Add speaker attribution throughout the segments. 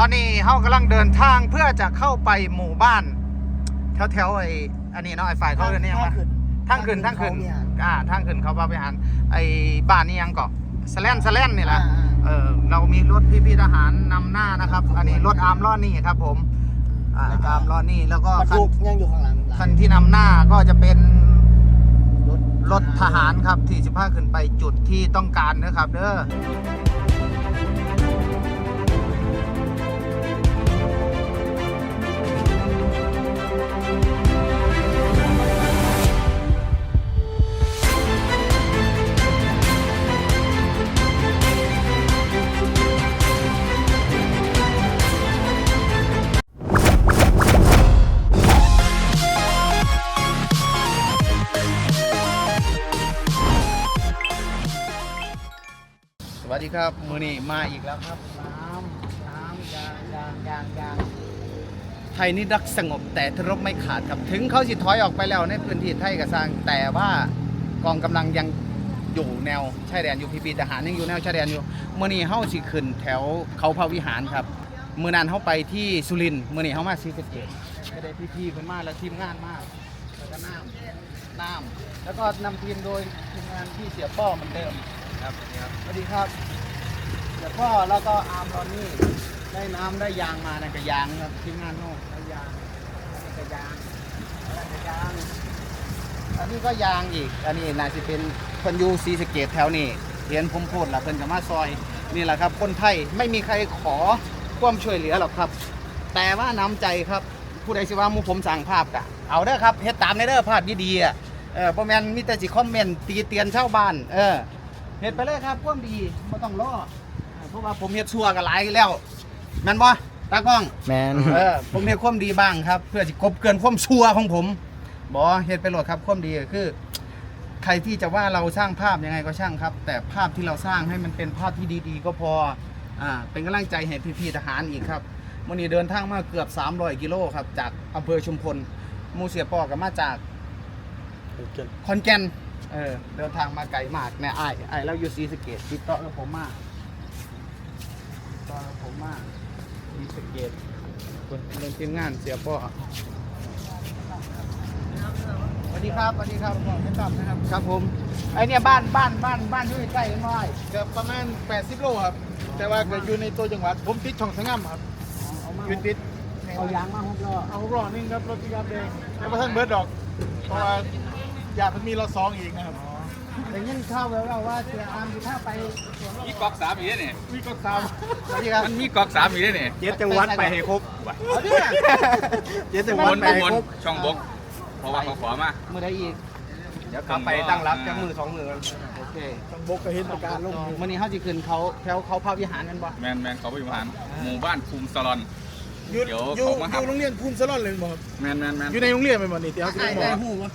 Speaker 1: ตอนนี้เฮากำลังเดินทางเพื่อจะเข้าไปหมู่บ้าน แถวแถวๆไอ้อันนี้เนาะไอ้ฝ่ายเขาเรียกนี่ยังวะทางขึ้นทางขึ้นอ่าทางขึ้นเขาพาไปหารไอ้บ้านนี่ยังเกาะสแลนสแลนนี่แหละเออเรามีรถพี่พี่ๆทหารนำหน้านะครับ อันนี้รถอาร์มล้อนี่ครับ ผมอ่าอาร์มล้อนี่แล้วก็
Speaker 2: บรร
Speaker 1: คัน
Speaker 2: ทุกยังอยู่ข้างหลัง
Speaker 1: คันที่นำหน้าก็จะเป็น
Speaker 2: รถ
Speaker 1: รถทหารครับที่สิบห้าขึ้นไปจุดที่ต้องการนะครับ เด้อ ดีครับ มือนี้มาอีกแล้วครับ น้ำน้ำยางยางยางยางไทยนี่รักสงบแต่ทรบไม่ขาดครับถึงเขาสิถอยออกไปแล้วในพื้นที่ไทยกับสร้างแต่ว่ากองกำลังยังอยู่แนวชายแดนอยู่พีพีทหารยังอยู่แนวชายแดนอยู่มือนี้เฮาสิขึ้นแถวเขาพระวิหารครับมือนั้นเฮาไปที่สุรินทร์มือนี้เฮามาซีสเกตก็ได้พี่ๆเพิ่นมาแล้วทีมงานมากแล้วก็น้ำน้ำแล้วก็นำทีมโดยทีมงานที่เสียป้อเหมือนเดิมครับสวัสดีครับ แล้วก็แล้วก็อาร์มรอนนี่ได้น้ำได้ยางมานั่นก็ยางครับทีมงานโน่นได้ยางอันนี้ก็ยางอันนี้ก็ยาง อันนี้ก็ยางอีก อันนี้น่าจะเป็นเพิ่นอยูซีสะเกตแถวนี้เห็นผมพูดละเพิ่นกับมาซอยนี่แหละครับ คนไทยไม่มีใครขอความช่วยเหลือหรอกครับ แต่ว่าน้ำใจครับผู้ใดสิว่ามูผมสั่งภาพกะเอาเด้อครับเฮ็ดตามในเด้อภาพดีๆอะเออบ่แม่นมีแต่สิคอมเมนต์ตีเตียนชาวบ้านเออเฮ็ดไปเลยครับความดีไม่ต้องรอ เพราะว่าผมเฮ็ดชั่วกันหลายแล้วแม่นบ่ตากล้อง
Speaker 2: แมน
Speaker 1: เออผมเฮ็ดความดีบ้างครับ เพื่อจะกลบเกลื่อนความชั่วของผมบ่เฮ็ดไปโหลดครับความดีก็คือ ใครที่จะว่าเราสร้างภาพยังไงก็ช่างครับ แต่ภาพที่เราสร้างให้มันเป็นภาพที่ดีๆ ก็พออ่าเป็นกำลังใจให้พี่ๆทหารอีกครับวันนี้เดินทางมาเกือบ 300 กิโลครับ จากอำเภอชุมพลหมูเสียปอกับมาจากคอนแกนเออเดินทางมาไกลมากแน่ไอ้ายอ้ายแล้วอยู่ศรีสะเกดติดต่อกับผมมาก ติดต่อกับผมมากศรีสะเกดคนเป็นทีมงานเสียป้อสวัสดีครับสวัสดีครับผมเป็นตับนะครับ ครับผม ไอเนี่ยบ้านบ้านบ้านบ้านอยู่ใกล้กันหน่อย
Speaker 3: เกือบประมาณ 80 โลครับ แต่ว่าเกิดอยู่ในตัวจังหวัด ผมติดช่องสงามครับ
Speaker 1: เอามา
Speaker 3: ยืนติด
Speaker 1: เอายางมาหกล้อ
Speaker 3: เอารอนึงครับรถปิกอัพแดงแต่ว่าท่านเบิร์ดดอก เพราะว่าอยากมันมีรถสองอีกนะครับ
Speaker 1: แต่ยินข่าวแววๆว่าเสียอามสิพาไป
Speaker 4: มีกอกสามอีกแล้วนี่
Speaker 3: มีก็ตาม
Speaker 1: สวัสดีครับ
Speaker 4: มันมีกอกสามอีกแล้วนี่
Speaker 2: เจ็ดจังหวัดไปให้ครบ
Speaker 1: เอาดิ
Speaker 2: เจ็ดจังห
Speaker 4: บ
Speaker 2: วัด
Speaker 4: น
Speaker 2: ไปให้
Speaker 4: บน
Speaker 2: ครบ
Speaker 4: ช่องบกเพราะว่าเขาขอมา
Speaker 1: มือได้อีก
Speaker 4: เดี๋ยว
Speaker 2: กลับไปตั้งรับจากมือสองมือ
Speaker 1: โอเค
Speaker 3: ต้องบกก็เห็นประการลง
Speaker 1: วันนี้เขาจะขึ้นเขาแถวเขาพระวิหารกันบ่
Speaker 4: แมนแมนเขาไปอยู่หานหมู่บ้านภูมิสลอน
Speaker 3: อยู่
Speaker 4: เดี๋ยว
Speaker 3: อยู่
Speaker 4: เขามา
Speaker 3: อ
Speaker 4: หับ
Speaker 3: ยู่โรงเรียนภูมิสลอนเลยบอกครับ
Speaker 4: แมนแมนแมน
Speaker 3: อยู่ในโรงเรียนไปหมดนี่ที่เขาจะ
Speaker 1: ไอ้
Speaker 3: บอ
Speaker 1: ได้
Speaker 3: ก
Speaker 1: หูบ่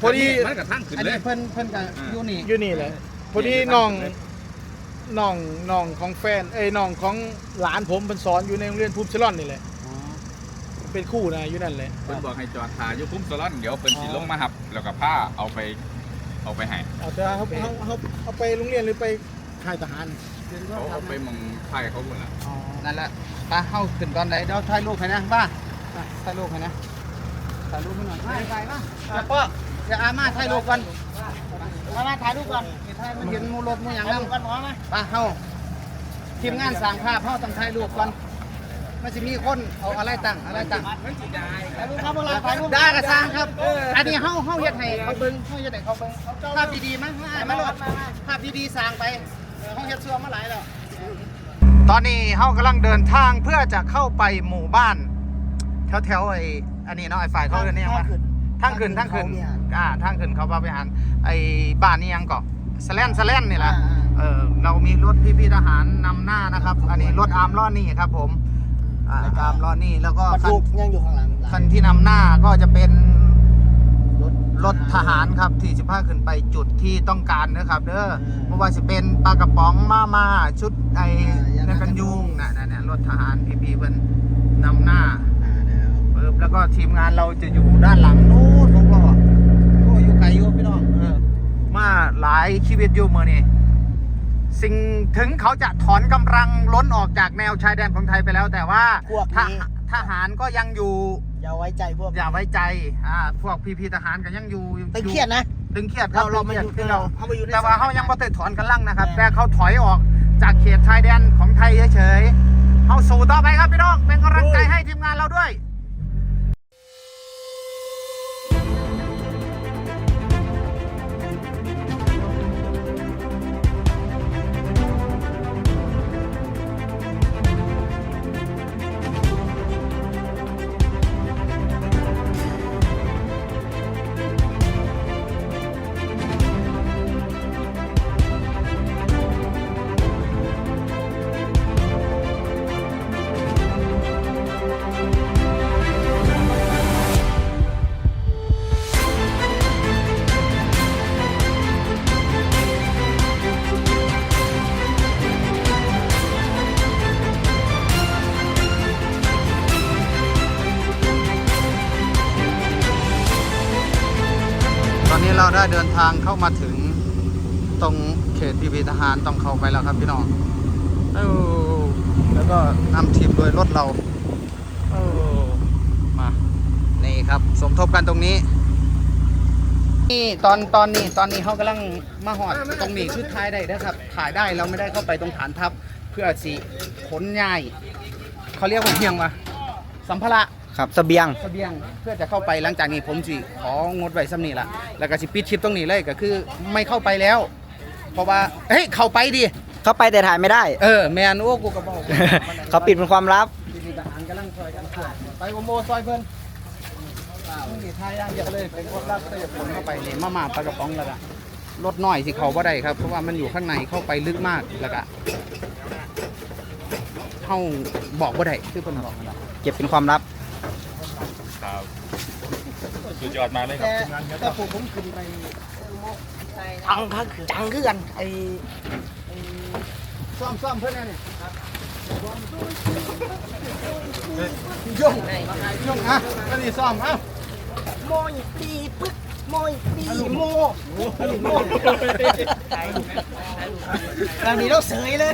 Speaker 3: พอดี
Speaker 4: มันกระทั่งขึ้น
Speaker 1: อัน
Speaker 4: เล
Speaker 1: นี้
Speaker 4: ย
Speaker 1: เพิ่นเพิ่นกับ
Speaker 4: อ่า
Speaker 1: อยู่นี่
Speaker 3: อยู่นี่แหละพอดีน้องน้องน้องของแฟนเอ้ยน้องของหลานผมเป็นสอนอยู่ในโรงเรียนภูมิสลอนนี่แหละ
Speaker 1: อ๋อ
Speaker 3: เป็นคู่นะอยู่นั่นแหละ
Speaker 4: เพิ่นบอกให้จอดถ่ายอยู่ภูมิสลอนเดี๋ยวเพิ่นสิลงมาหับ แล้วก็ผ้าเอาไปเอาไปให้
Speaker 3: เอาแต่เขาเขาเขาเอาไปโรงเรียนหรือไปค่ายทหาร
Speaker 4: เขาเอาไปมองไทยเขาหมดละ
Speaker 1: อ๋อนั่นแหละไปเฮาขึ้นตอนไหนเดี๋ยวถ่ายรูปให้นะบ้าอะถ่ายรูปให้นะถ่ายรูปให้หน่อยไปไปมาเดี๋ยวป้อ เดี๋ยวอามาถ่ายรูปก่อนมามาถ่ายรูปก่อนนี่ถ่ายมันเห็นหมูรถหมูหยังนำก่อนหมอมาไปเฮาทีมงานสร้างภาพเฮาต้องถ่ายรูปก่อนมันจะมีคนเอาอะไรตั้งอะไรตั้งถ่ายรูปครับเวลาถ่ายรูปได้กระซังครับ อันนี้เฮาเฮาเฮ็ดให้เขาเบิ่งเฮาเฮ็ดให้เขาเบิ่งภาพดีๆมั้ยมามาโหลดภาพดีๆสร้างไปเออเฮาเฮ็ดซัวมาหลายแล้วตอนนี้เฮากำลังเดินทางเพื่อจะเข้าไปหมู่บ้าน แถวๆไอ้อันนี้เนาะไอ้ฝ่ายเขาเรียกนี่ยังวะทางขึ้นทางขึ้น อ่าทางขึ้นเขาพาไปหารไอ้บ้านนี่ยังเกาะสแลนสแลนนี่แหละเออเรามีรถพี่ๆทหารนำหน้านะครับ อันนี้รถอาร์มล้อนี่ครับผมอ่าอาร์มล้อนี่แล้วก็
Speaker 2: บรร
Speaker 1: คัน
Speaker 2: ทุกยังอยู่ข้างหลัง
Speaker 1: คันที่นำหน้าก็จะเป็น
Speaker 2: รถ
Speaker 1: รถทหารครับที่สิบห้าขึ้นไปจุดที่ต้องการนะครับเด้อไม่ว่าจะเป็นปลากระป๋องมามาชุดไอ้นั่นกันยุงน่ะนั่นน่ะรถทหารพีพีเพิ่นนำหน้า
Speaker 2: อ่าแล้ว
Speaker 1: ปึ๊บแล้วก็ทีมงานเราจะอยู่ด้านหลังนู้นของเราโอ้อยู่ไกลอยู่พี่น้องเออมาหลาย ชีวิตอยู่เมื่อนี้สิ่งถึงเขาจะถอนกำลังล้นออกจากแนวชายแดนของไทยไปแล้ว แต่ว่า
Speaker 2: พวก
Speaker 1: ท
Speaker 2: นี้
Speaker 1: หาทหารก็ยังอยู่
Speaker 2: อย่าไว้ใจพวก
Speaker 1: อย่าไว้ใจอ่าพวกพี่ๆทหารก็ยังอยู่
Speaker 2: ตึงเครียดนะ
Speaker 1: ตึงเครียดครั
Speaker 2: เรา
Speaker 1: บ
Speaker 2: เรา
Speaker 1: ตึ
Speaker 2: มาง
Speaker 1: เค
Speaker 2: อ
Speaker 1: รียด
Speaker 2: ยู่
Speaker 1: คือเรา
Speaker 2: เขามาอยู่ใน
Speaker 1: แต่ว่าเขายังบ่ได้ถอนกำลังนะครับ
Speaker 2: แน่
Speaker 1: แต่เขาถอยออกจากเขตชายแดนของไทยเฉยๆเขาสู่ต่อไปครับพี่น้องเป็นกำลังใจให้ทีมงานเราด้วย ได้เดินทางเข้ามาถึงตรงเขตพิพิธภัณฑ์ต้องเข้าไปแล้วครับพี่น้องเอ้าแล้วก็นำทีมโดยรถเราเอ้ามานี่ครับ สมทบกันตรงนี้นี่ตอนตอนนี้ตอนนี้เขากำลังมาหอดตรงนี้คือถ่ายได้นะครับถ่ายได้เราไม่ได้เข้าไปตรงฐานทัพเพื่อสิขนย้ายเขาเรียกว่าเพียงวะสัมภาระ
Speaker 2: ครับเสบียง
Speaker 1: เสบียงเพื่อจะเข้าไปหลังจากนี้ผมสิของดไว้ซ้ำนี่ละแล้วก็สิปิดคลิปตรงนี้เลยก็คือไม่เข้าไปแล้ว เพราะว่าเฮ้ยเข้าไปดิ
Speaker 2: เขาไปแต่ถ่ายไม่ได้
Speaker 1: เออแมนโอ้กูก็บอก
Speaker 2: เขาปิดเป็นความลับ
Speaker 1: มีทหารกำลังซอยกันขาดไปโอโมซอยเพิ่นอ่ามึงนี่ทายย่างเดียวเลยเป็นคนรักเตยผมเข้าไปนี่มามาปลากระป๋องแล้วก็รถน้อยสิเขาบ่ได้ครับเพราะว่ามันอยู่ข้างในเข้าไปลึกมากแล้วก็เข้าบอกบ่ได้คือเพิ่นบอกนั่นล่ะ
Speaker 2: เก็บเป็นความลับ
Speaker 4: ครับสุดยอดมากเลยครับ
Speaker 2: แต่ผมผมขึ้นไปจังครับจังคือกันไอ้
Speaker 1: ซ่อมซ่อมเพื่อนเนี่ยย่งย่งอะก็นี่ซ่อมเอ้า
Speaker 2: โมยปีปึ๊กโมยปีโมโม ตอนนี้เราเสยเลย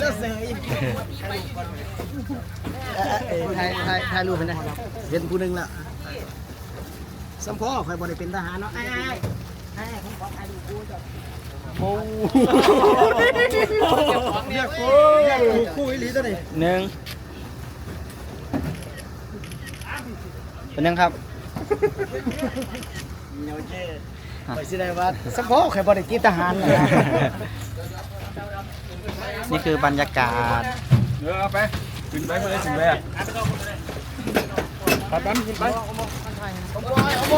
Speaker 2: เราเสยถ่ายถ่ายถ่ายรูปเป็นไงเห็นผู้หนึ่งละสัมพ่อคอยบริเป็นทหารเนาะไอ้ไอ้ผมขอถ่ายรูปคู่จ้ะ
Speaker 1: โอ้
Speaker 2: เรียกกูเรียกกูคู่อีหลีตัวนี้
Speaker 5: หนึ่งเป็นยังครับ
Speaker 2: โอเค ไปสิได้ว่าสัมพ่อคอยบริกินทหารนะ
Speaker 5: นี่คือบรรยากาศ
Speaker 4: เออเอาไปขึ้นไปเพื่อนขึ้นไปอะ
Speaker 3: ปัดบันขึ้นไป
Speaker 1: โห